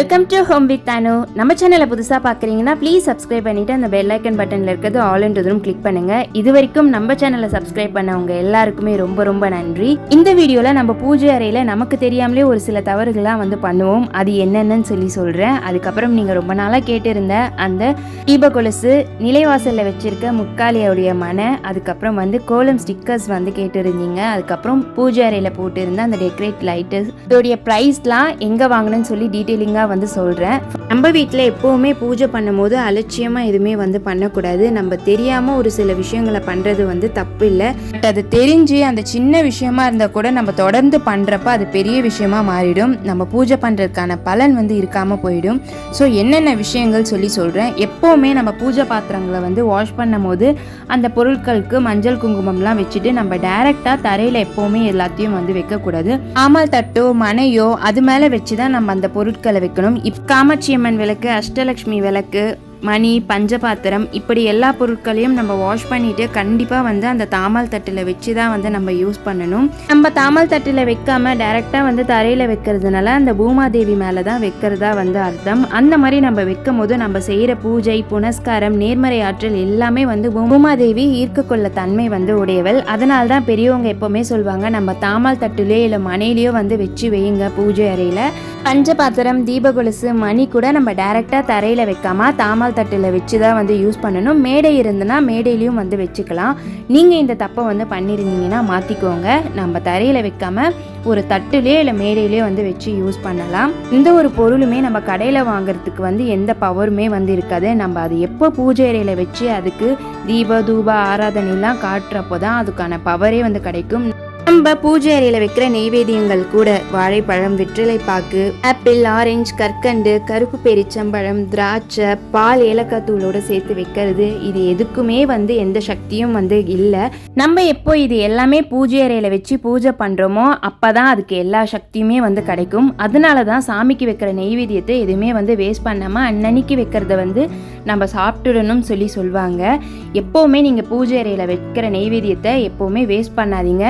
Welcome to home with தானு நம்ம சேனலை புதுசாக பார்க்குறீங்கன்னா ப்ளீஸ் சப்ஸ்கிரைப் பண்ணிட்டு அந்த பெல் ஐக்கன் பட்டனில் இருக்கிறது ஆல்ன்றதும் கிளிக் பண்ணுங்கள் இது வரைக்கும் நம்ம சேனலை சப்ஸ்கிரைப் பண்ணவங்க எல்லாருக்குமே ரொம்ப ரொம்ப நன்றி. இந்த வீடியோவில் நம்ம பூஜை அறையில் நமக்கு தெரியாமலே ஒரு சில தவறுகள்லாம் வந்து பண்ணுவோம். அது என்னென்னு சொல்லி சொல்கிறேன் அதுக்கப்புறம் நீங்கள் ரொம்ப நாளாக கேட்டிருந்த அந்த தீப கொலுசு நிலைவாசலில் வச்சிருக்க முக்காலியோடைய மனை அதுக்கப்புறம் வந்து கோலம் ஸ்டிக்கர்ஸ் வந்து கேட்டிருந்தீங்க. அதுக்கப்புறம் பூஜை அறையில் போட்டிருந்த அந்த டெக்கரேட் லைட்டு இதோடைய ப்ரைஸ்லாம் எங்கே வாங்கணும்னு சொல்லி டீட்டெயிலிங்காக வந்து சொல்கிறேன் நம்ம வீட்டில் எப்போவுமே பூஜை பண்ணும்போது அலட்சியமாக எதுவுமே வந்து பண்ணக்கூடாது. நம்ம தெரியாமல் ஒரு சில விஷயங்களை பண்ணுறது வந்து தப்பு இல்லை. பட் அது தெரிஞ்சு அந்த சின்ன விஷயமா இருந்தால் கூட நம்ம தொடர்ந்து பண்ணுறப்ப அது பெரிய விஷயமா மாறிடும். நம்ம பூஜை பண்ணுறதுக்கான பலன் வந்து இருக்காமல் போயிடும். ஸோ என்னென்ன விஷயங்கள் சொல்லி சொல்கிறேன் எப்போவுமே நம்ம பூஜை பாத்திரங்களை வந்து வாஷ் பண்ணும் போது அந்த பொருட்களுக்கு மஞ்சள் குங்குமம்லாம் வச்சுட்டு நம்ம டைரெக்டாக தரையில் எப்போவுமே எல்லாத்தையும் வந்து வைக்கக்கூடாது. ஆமல் தட்டோ மனையோ அது மேலே வச்சு தான் நம்ம அந்த பொருட்களை வைக்கணும் இப் காமாட்சி அம்மன் விளக்கு அஷ்டலக்ஷ்மி விளக்கு மணி பஞ்சபாத்திரம் இப்படி எல்லா பொருட்களையும் நம்ம வாஷ் பண்ணிட்டு கண்டிப்பாக வந்து அந்த தாமல் தட்டில் வச்சு தான் வந்து நம்ம யூஸ் பண்ணணும். நம்ம தாமல் தட்டில் வைக்காம டைரெக்டாக வந்து தரையில் வைக்கிறதுனால அந்த பூமாதேவி மேலே தான் வைக்கிறதா வந்து அர்த்தம். அந்த மாதிரி நம்ம வைக்கும் போது நம்ம செய்கிற பூஜை புனஸ்காரம் நேர்மறை ஆற்றல் எல்லாமே வந்து பூமாதேவி ஈர்க்கக்கொள்ள தன்மை வந்து உடையவள். அதனால தான் பெரியவங்க எப்போவுமே சொல்லுவாங்க நம்ம தாமல் தட்டுலேயோ இல்லை மனையிலையோ வந்து வச்சு வையுங்க பூஜை அறையில். பஞ்சபாத்திரம் தீபகொலுசு மணி கூட நம்ம டைரெக்டாக தரையில் வைக்காம தாமல் தட்டில் வச்சு தான் வந்து யூஸ் பண்ணணும். மேடை இருந்ததுன்னா மேடையிலையும் வந்து வச்சுக்கலாம். நீங்கள் இந்த தப்பை வந்து பண்ணியிருந்தீங்கன்னா மாற்றிக்கோங்க நம்ம தரையில் வைக்காமல் ஒரு தட்டுலேயோ இல்லை மேடையிலேயோ வந்து வச்சு யூஸ் பண்ணலாம். இந்த ஒரு பொருளுமே நம்ம கடையில் வாங்குறதுக்கு வந்து எந்த பவருமே வந்து இருக்காது. நம்ம அது எப்போ பூஜை அறையில் வச்சு அதுக்கு தீப தூப ஆராதனைலாம் காட்டுறப்போ தான் அதுக்கான பவரே வந்து கிடைக்கும். நம்ம பூஜை அறையில் வைக்கிற நெய்வேதியங்கள் கூட வாழைப்பழம் வெற்றிலை பாக்கு ஆப்பிள் ஆரஞ்சு கற்கண்டு கருப்பு பெரிச்சம்பழம் திராட்சை பால் ஏலக்காய் தூளோட சேர்த்து வைக்கிறது. இது எதுக்குமே வந்து எந்த சக்தியும் வந்து இல்லை. நம்ம எப்போ இது எல்லாமே பூஜை அறையில் வச்சு பூஜை பண்ணுறோமோ அப்போ தான் அதுக்கு எல்லா சக்தியுமே வந்து கிடைக்கும். அதனால தான் சாமிக்கு வைக்கிற நெய்வேதியத்தை எதுவுமே வந்து வேஸ்ட் பண்ணாமல் அன்னன்னைக்கு வைக்கிறத வந்து நம்ம சாப்பிட்டுடணும்னு சொல்லி சொல்லுவாங்க எப்போவுமே நீங்கள் பூஜை அறையில் வைக்கிற நெய்வேத்தியத்தை எப்போவுமே வேஸ்ட் பண்ணாதீங்க.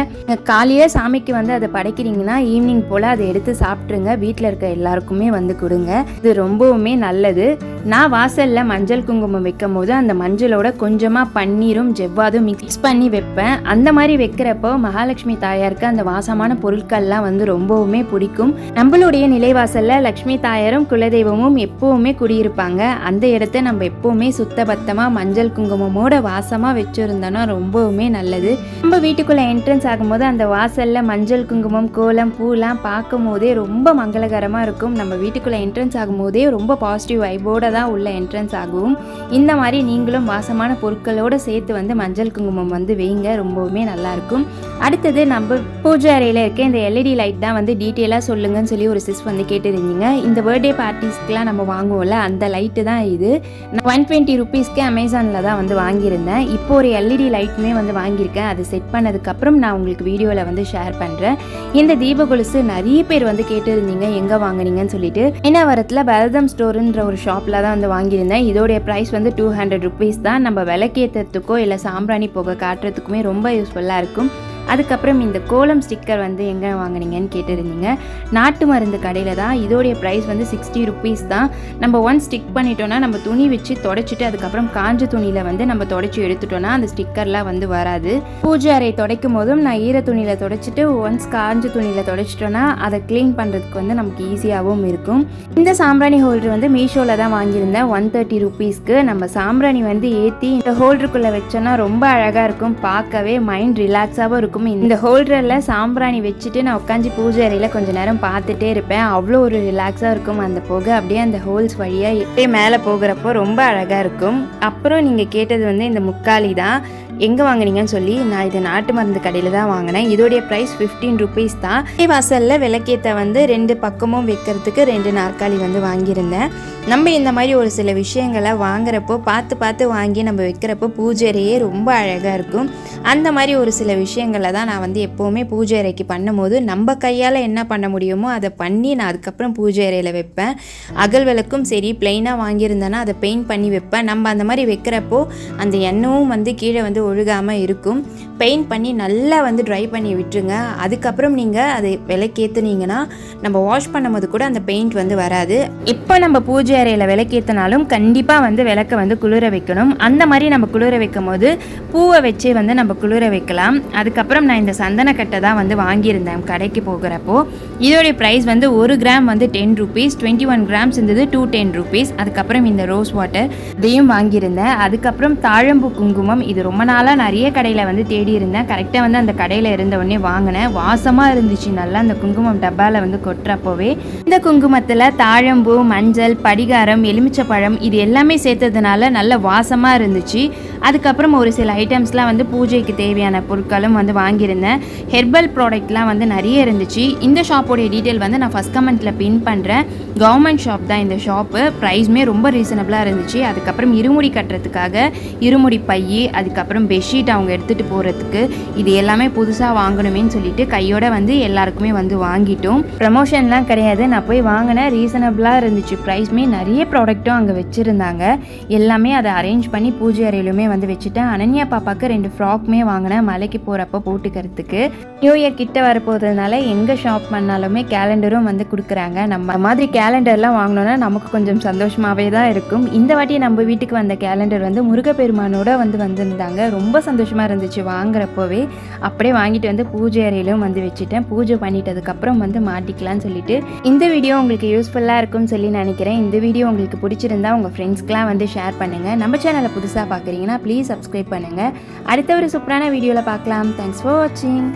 காலையில் சாமிக்கு வந்து அதை படைக்கிறீங்கன்னா ஈவினிங் போல் அதை எடுத்து சாப்பிட்ருங்க வீட்டில் இருக்க எல்லாருக்குமே வந்து கொடுங்க. இது ரொம்பவுமே நல்லது. நான் வாசலில் மஞ்சள் குங்குமம் வைக்கும் போது அந்த மஞ்சளோட கொஞ்சமாக பன்னீரும் ஜெவ்வாதும் மிக்ஸ் பண்ணி வைப்பேன். அந்த மாதிரி வைக்கிறப்போ மகாலட்சுமி தாயாருக்கு அந்த வாசமான பொருட்கள்லாம் வந்து ரொம்பவுமே பிடிக்கும். நம்மளுடைய நிலைவாசலில் லக்ஷ்மி தாயாரும் குலதெய்வமும் எப்போவுமே குடியிருப்பாங்க. அந்த இடத்த நம்ம நம்ம எப்போவுமே சுத்தபத்தமாக மஞ்சள் குங்குமமோட வாசமாக வச்சுருந்தோன்னா ரொம்பவுமே நல்லது. நம்ம வீட்டுக்குள்ளே என்ட்ரன்ஸ் ஆகும்போது அந்த வாசலில் மஞ்சள் குங்குமம் கோலம் பூலாம் பார்க்கும் போதே ரொம்ப மங்களகரமாக இருக்கும். நம்ம வீட்டுக்குள்ளே என்ட்ரன்ஸ் ஆகும்போதே ரொம்ப பாசிட்டிவ் வைபோட தான் உள்ள என்ட்ரன்ஸ் ஆகும். இந்த மாதிரி நீங்களும் வாசமான பொருட்களோடு சேர்த்து வந்து மஞ்சள் குங்குமம் வந்து வைங்க. ரொம்பவுமே நல்லாயிருக்கும் அடுத்தது நம்ம பூஜை அறையில் இருக்க இந்த எல்இடி லைட் தான் வந்து டீட்டெயிலாக சொல்லுங்கன்னு சொல்லி ஒரு சிஸ் வந்து கேட்டிருந்தீங்க. இந்த பர்த்டே பார்ட்டிஸ்க்குலாம் நம்ம வாங்குவோம்ல அந்த லைட்டு தான் இது. நான் ஒன் டுவெண்ட்டி ருபீஸ்க்கு அமேசானில் தான் வந்து வாங்கியிருந்தேன். இப்போ ஒரு எல்இடி லைட்டுமே வந்து வாங்கியிருக்கேன். அது செட் பண்ணதுக்கப்புறம் நான் உங்களுக்கு வீடியோவில் வந்து ஷேர் பண்ணுறேன் இந்த தீப கொலுசு நிறைய பேர் வந்து கேட்டிருந்தீங்க எங்கே வாங்குனீங்கன்னு சொல்லிட்டு. என்ன வரத்தில் பரதம் ஸ்டோருன்ற ஒரு ஷாப்பில் தான் வந்து வாங்கியிருந்தேன். இதோடைய ப்ரைஸ் வந்து டூ ஹண்ட்ரட் ருபீஸ் தான். நம்ம விளக்கேற்றத்துக்கோ இல்லை சாம்பிராணி போக காட்டுறதுக்குமே ரொம்ப யூஸ்ஃபுல்லாக இருக்கும். அதுக்கப்புறம் இந்த கோலம் ஸ்டிக்கர் வந்து எங்கே வாங்குனீங்கன்னு கேட்டிருந்தீங்க. நாட்டு மருந்து கடையில் தான் இதோடைய ப்ரைஸ் வந்து சிக்ஸ்டி ருபீஸ் தான். நம்ம ஒன் ஸ்டிக் பண்ணிட்டோன்னா நம்ம துணி வச்சு தொடச்சிட்டு அதுக்கப்புறம் காஞ்ச துணியில் வந்து நம்ம தொடச்சி எடுத்துட்டோன்னா அந்த ஸ்டிக்கர்லாம் வந்து வராது. பூஜை அறை துடைக்கும் போதும் நான் ஈர துணியில் தொடச்சிட்டு ஒன்ஸ் காஞ்ச துணியில் தொடச்சிட்டோன்னா அதை க்ளீன் பண்ணுறதுக்கு வந்து நமக்கு ஈஸியாகவும் இருக்கும். இந்த சாம்பிராணி ஹோல்டர் வந்து மீஷோவில் தான் வாங்கியிருந்தேன். ஒன் தேர்ட்டி ருபீஸ்க்கு நம்ம சாம்பிராணி வந்து ஏற்றி இந்த ஹோல்டருக்குள்ளே வச்சோன்னா ரொம்ப அழகாக இருக்கும். பார்க்கவே மைண்ட் ரிலாக்ஸாகவும் இருக்கும். இந்த ஹோல்டரில் சாம்பிராணி வச்சுட்டு நான் உட்காந்து பூஜை அறையில் கொஞ்ச நேரம் பார்த்துட்டே இருப்பேன். அவ்வளோ ஒரு ரிலாக்ஸாக இருக்கும் அந்த புகை. அப்படியே அந்த ஹோல்ஸ் வழியாக மேலே போகிறப்போ ரொம்ப அழகாக இருக்கும். அப்புறம் நீங்கள் கேட்டது வந்து இந்த முக்காலி தான் எங்கே வாங்குனீங்கன்னு சொல்லி நான் இது நாட்டு மருந்து கடையில் தான் வாங்கினேன். இதோடைய ப்ரைஸ் ஃபிஃப்டீன் ருபீஸ் தான். வாசலில் விளக்கேற்ற வந்து ரெண்டு பக்கமும் வைக்கிறதுக்கு ரெண்டு நாற்காலி வந்து வாங்கியிருந்தேன். நம்ம இந்த மாதிரி ஒரு சில விஷயங்களை வாங்குறப்போ பார்த்து பார்த்து வாங்கி நம்ம வைக்கிறப்போ பூஜை அறையே ரொம்ப அழகாக இருக்கும். அந்த மாதிரி ஒரு சில விஷயங்களை தான் நான் வந்து எப்போவுமே பூஜை அறைக்கு பண்ணும்போது நம்ம கையால் என்ன பண்ண முடியுமோ அதை பண்ணி நான் அதுக்கப்புறம் பூஜை அறையில் வைப்பேன். அகல் விளக்கும் சரி பிளெயினாக வாங்கியிருந்தேன்னா அதை பெயிண்ட் பண்ணி வைப்பேன். நம்ம அந்த மாதிரி வைக்கிறப்போ அந்த எண்ணமும் வந்து கீழே வந்து ஒழுகாமல் இருக்கும். பெயிண்ட் பண்ணி நல்லா வந்து ட்ரை பண்ணி விட்டுருங்க. அதுக்கப்புறம் நீங்கள் அதை விலைக்கேற்றுனீங்கன்னா நம்ம வாஷ் பண்ணும்போது கூட அந்த பெயிண்ட் வந்து வராது. இப்போ நம்ம பூஜை அறையில் விளக்கேற்றினாலும் கண்டிப்பாக வந்து விளக்க வந்து குளிர வைக்கணும். அந்த மாதிரி நம்ம குளிர வைக்கும் போது பூவை வச்சு வந்து நம்ம குளிர வைக்கலாம். அதுக்கப்புறம் நான் இந்த சந்தனக்கட்டை தான் வந்து வாங்கியிருந்தேன் கடைக்கு போகிறப்போ. இதோடைய ப்ரைஸ் வந்து ஒரு கிராம் வந்து ten rupees twenty one grams இருந்தது டூ டென் ருபீஸ் அதுக்கப்புறம் இந்த ரோஸ் வாட்டர் இதையும் வாங்கியிருந்தேன். அதுக்கப்புறம் தாழம்பு குங்குமம் இது ரொம்ப நாள் நாளாக நிறைய கடையில் வந்து தேடி இருந்தேன். கரெக்டாக வந்து அந்த கடையில் இருந்த உடனே வாங்கினேன். வாசமாக இருந்துச்சு நல்லா அந்த குங்குமம் டப்பாவில் வந்து கொட்டுறப்போவே. இந்த குங்குமத்தில் தாழம்பூ மஞ்சள் படிகாரம் எலுமிச்சப்பழம் இது எல்லாமே சேர்த்ததுனால நல்ல வாசமாக இருந்துச்சு. அதுக்கப்புறம் ஒரு சில ஐட்டம்ஸ்லாம் வந்து பூஜைக்கு தேவையான பொருட்களும் வந்து வாங்கியிருந்தேன். ஹெர்பல் ப்ராடக்ட்லாம் வந்து நிறைய இருந்துச்சு. இந்த ஷாப்போடைய டீட்டெயில் வந்து நான் ஃபஸ்ட் கமெண்ட்டில் பின் பண்ணுறேன் கவர்மெண்ட் ஷாப் தான் இந்த ஷாப்பு ப்ரைஸுமே ரொம்ப ரீசனபிளாக இருந்துச்சு. அதுக்கப்புறம் இருமுடி கட்டுறதுக்காக இருமுடி பைய அதுக்கப்புறம் பெட்ஷீட் அவங்க எடுத்துகிட்டு போகிறதுக்கு இது எல்லாமே புதுசாக வாங்கணுமேன்னு சொல்லிட்டு கையோட வந்து எல்லாருக்குமே வந்து வாங்கிட்டோம். ப்ரமோஷன்லாம் கிடையாது. நான் போய் வாங்கினேன். ரீசனபிளாக இருந்துச்சு. ப்ரைஸுமே நிறைய ப்ராடக்ட்டும் அங்கே வச்சுருந்தாங்க. எல்லாமே அதை அரேஞ்ச் பண்ணி பூஜை அறையிலுமே வந்து வச்சுட்டேன். அனன்யா பாப்பாவுக்கு ரெண்டு ஃப்ராக்குமே வாங்கினேன் மலைக்கு போகிறப்ப போட்டுக்கிறதுக்கு. நியூ இயர் கிட்ட வரப்போகிறதுனால எங்கே ஷாப் பண்ணாலுமே கேலண்டரும் வந்து கொடுக்குறாங்க. நம்ம மாதிரி கேலண்டர்லாம் வாங்கினோன்னா நமக்கு கொஞ்சம் சந்தோஷமாகவே தான் இருக்கும். இந்த வாட்டி நம்ம வீட்டுக்கு வந்த கேலண்டர் வந்து முருகப்பெருமானோட வந்து வந்திருந்தாங்க. ரொம்ப சந்தோஷமாக இருந்துச்சு வாங்குறப்போவே. அப்படியே வாங்கிட்டு வந்து பூஜை அறையிலும் வந்து வச்சுட்டேன். பூஜை பண்ணிட்டதுக்கப்புறம் வந்து மாட்டிக்கலாம்னு சொல்லிட்டு. இந்த வீடியோ உங்களுக்கு யூஸ்ஃபுல்லாக இருக்கும்னு சொல்லி நினைக்கிறேன். இந்த வீடியோ உங்களுக்கு பிடிச்சிருந்தா உங்கள் ஃப்ரெண்ட்ஸ்க்கெலாம் வந்து ஷேர் பண்ணுங்கள் நம்ம சேனலை புதுசாக பார்க்குறீங்கன்னா ப்ளீஸ் சப்ஸ்கிரைப் பண்ணுங்கள் அடுத்த ஒரு சூப்பரான வீடியோவில் பார்க்கலாம். தேங்க்ஸ் ஃபார் வாட்சிங்